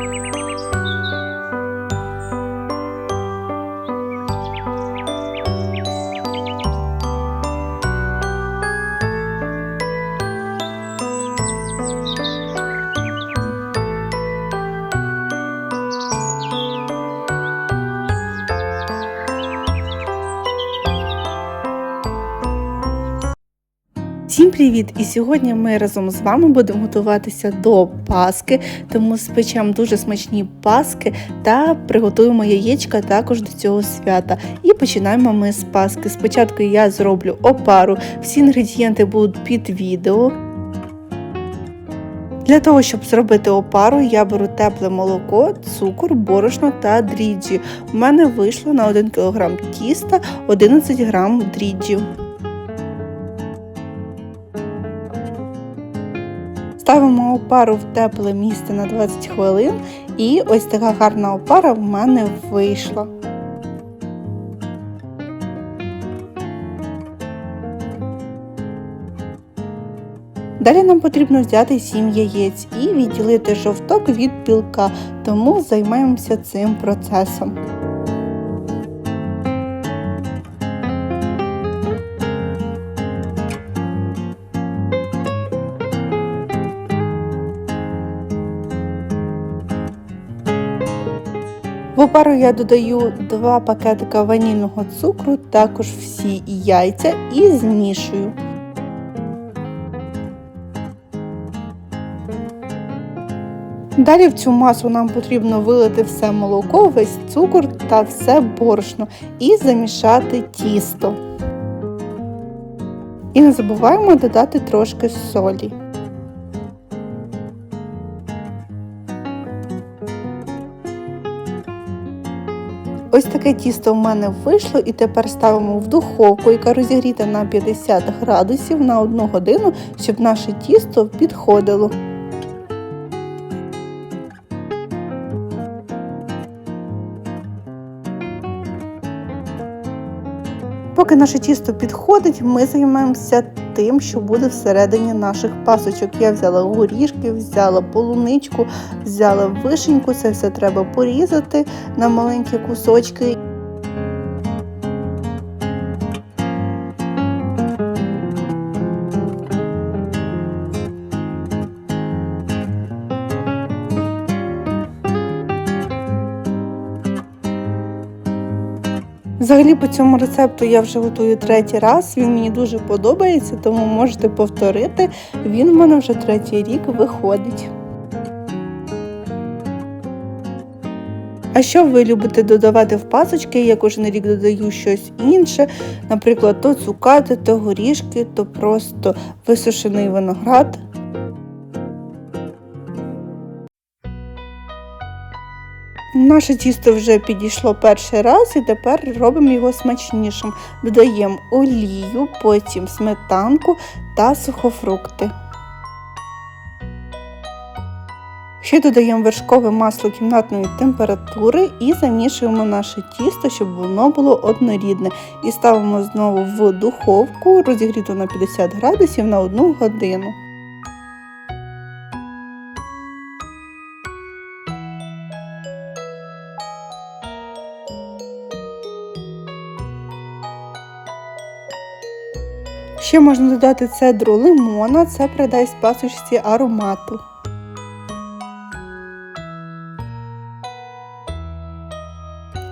Thank you. Всім привіт! І сьогодні ми разом з вами будемо готуватися до Паски, тому спечемо дуже смачні паски та приготуємо яєчка також до цього свята. І починаємо ми з паски. Спочатку я зроблю опару, всі інгредієнти будуть під відео. Для того, щоб зробити опару, я беру тепле молоко, цукор, борошно та дріджі. У мене вийшло на 1 кг тіста 11 г дріджів. Ставимо опару в тепле місце на 20 хвилин, і ось така гарна опара в мене вийшла. Далі нам потрібно взяти 7 яєць і відділити жовток від білка, тому займаємося цим процесом. В опару я додаю 2 пакетика ванільного цукру, також всі яйця і змішую. Далі в цю масу нам потрібно вилити все молоко, весь цукор та все борошно і замішати тісто. І не забуваємо додати трошки солі. Ось таке тісто в мене вийшло, і тепер ставимо в духовку, яка розігріта на 50 градусів на 1 годину, щоб наше тісто підходило. Поки наше тісто підходить, ми займаємося тим, що буде всередині наших пасочок. Я взяла горішки, взяла полуничку, взяла вишеньку, це все треба порізати на маленькі кусочки. Взагалі по цьому рецепту я вже готую третій раз. Він мені дуже подобається, тому можете повторити. Він в мене вже третій рік виходить. А що ви любите додавати в пасочки? Я кожен рік додаю щось інше, наприклад, то цукати, то горішки, то просто висушений виноград. Наше тісто вже підійшло перший раз і тепер робимо його смачнішим. Додаємо олію, потім сметанку та сухофрукти. Ще додаємо вершкове масло кімнатної температури і замішуємо наше тісто, щоб воно було однорідне. І ставимо знову в духовку, розігріту на 50 градусів на 1 годину. Ще можна додати цедру лимона, це придасть пасочці аромату.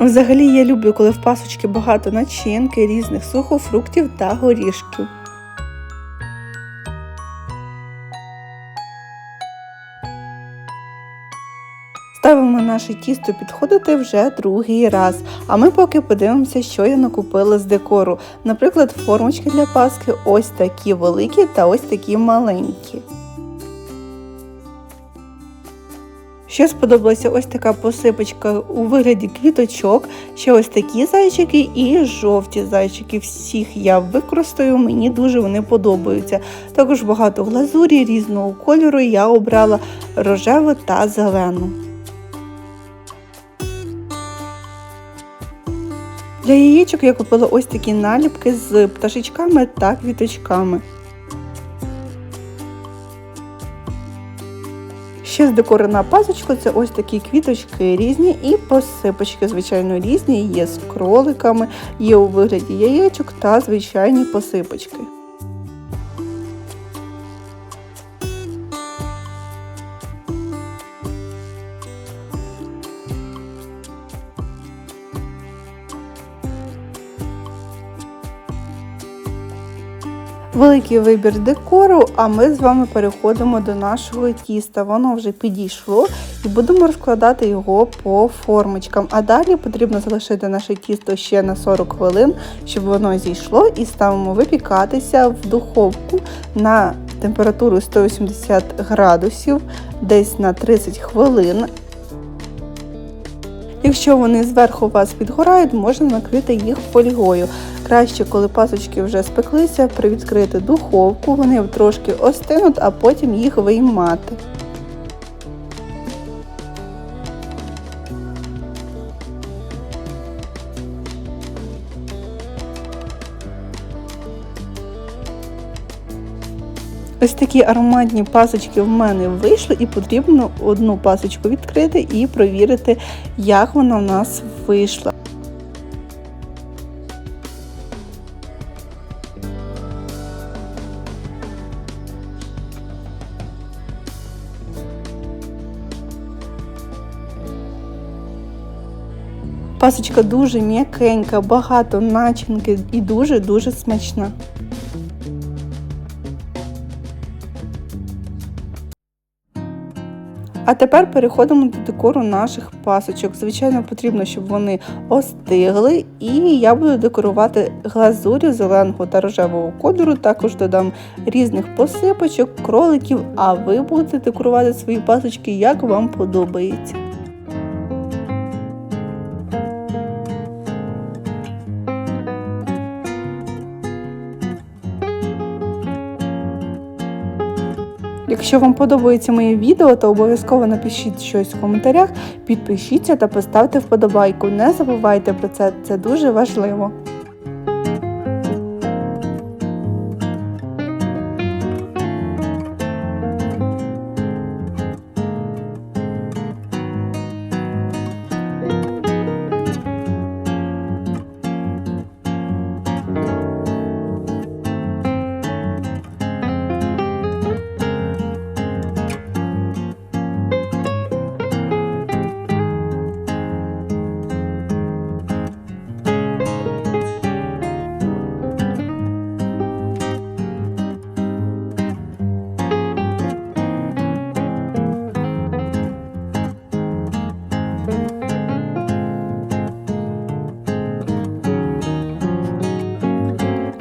Взагалі я люблю, коли в пасочки багато начинки, різних сухофруктів та горішків. Наше тісто підходити вже другий раз. А ми поки подивимося, що я накупила з декору. Наприклад, формочки для паски ось такі великі та ось такі маленькі. Ще сподобалася ось така посипочка у вигляді квіточок, ще ось такі зайчики і жовті зайчики. Всіх я використаю, мені дуже вони подобаються. Також багато глазурі різного кольору я обрала рожеву та зелену. Для яєчок я купила ось такі наліпки з пташечками та квіточками. Ще з декору на пасочку це ось такі квіточки різні і посипочки, звичайно, різні. Є з кроликами, є у вигляді яєчок та звичайні посипочки. Великий вибір декору, а ми з вами переходимо до нашого тіста. Воно вже підійшло і будемо розкладати його по формочкам. А далі потрібно залишити наше тісто ще на 40 хвилин, щоб воно зійшло, і ставимо випікатися в духовку на температуру 180 градусів, десь на 30 хвилин. Якщо вони зверху вас підгорають, можна накрити їх фольгою. Краще, коли пасочки вже спеклися, привідкрити духовку, вони трошки остинуть, а потім їх виймати. Ось такі ароматні пасочки в мене вийшли, і потрібно одну пасочку відкрити і провірити, як вона в нас вийшла. Пасочка дуже м'якенька, багато начинки і дуже-дуже смачна. А тепер переходимо до декору наших пасочок. Звичайно, потрібно, щоб вони остигли, і я буду декорувати глазурю зеленого та рожевого кольору. Також додам різних посипочок, кроликів, а ви будете декорувати свої пасочки, як вам подобається. Якщо вам подобається моє відео, то обов'язково напишіть щось в коментарях, підпишіться та поставте вподобайку. Не забувайте про це, це дуже важливо.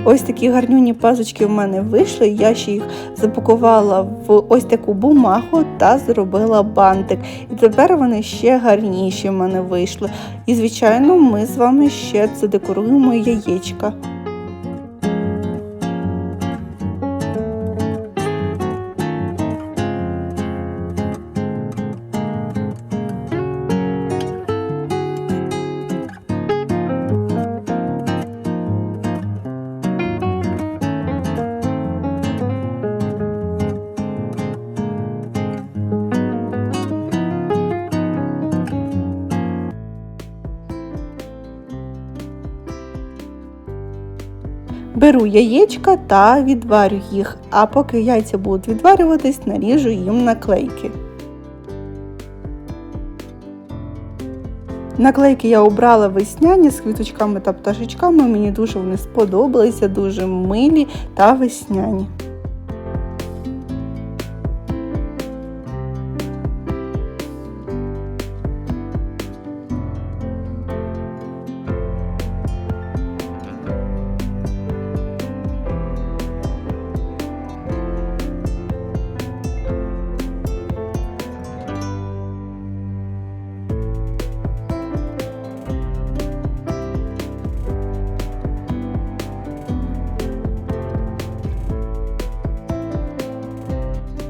Ось такі гарнюні пазочки в мене вийшли. Я ще їх запакувала в ось таку бумагу та зробила бантик. І тепер вони ще гарніші в мене вийшли. І, звичайно, ми з вами ще задекоруємо яєчка. Беру яєчка та відварю їх, а поки яйця будуть відварюватись, наріжу їм наклейки. Наклейки я обрала весняні з квіточками та пташечками. Мені дуже вони сподобалися, дуже милі та весняні.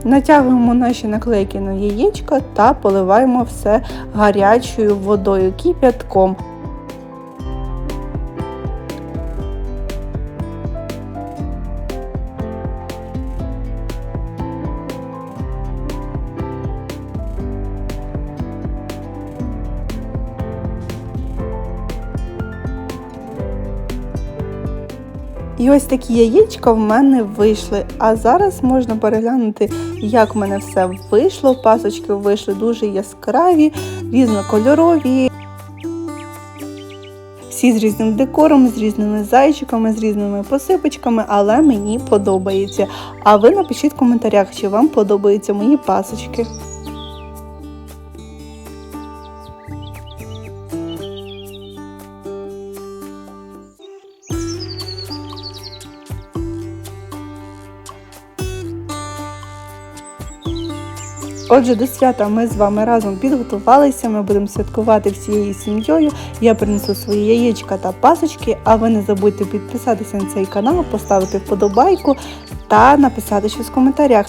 Натягуємо наші наклейки на яєчко та поливаємо все гарячою водою кип'ятком. І ось такі яєчка в мене вийшли. А зараз можна переглянути, як в мене все вийшло. Пасочки вийшли дуже яскраві, різнокольорові. Всі з різним декором, з різними зайчиками, з різними посипочками, але мені подобається. А ви напишіть в коментарях, чи вам подобаються мої пасочки. Отже, до свята ми з вами разом підготувалися. Ми будемо святкувати всією сім'єю. Я принесу свої яєчка та пасочки. А ви не забудьте підписатися на цей канал, поставити вподобайку та написати щось в коментарях.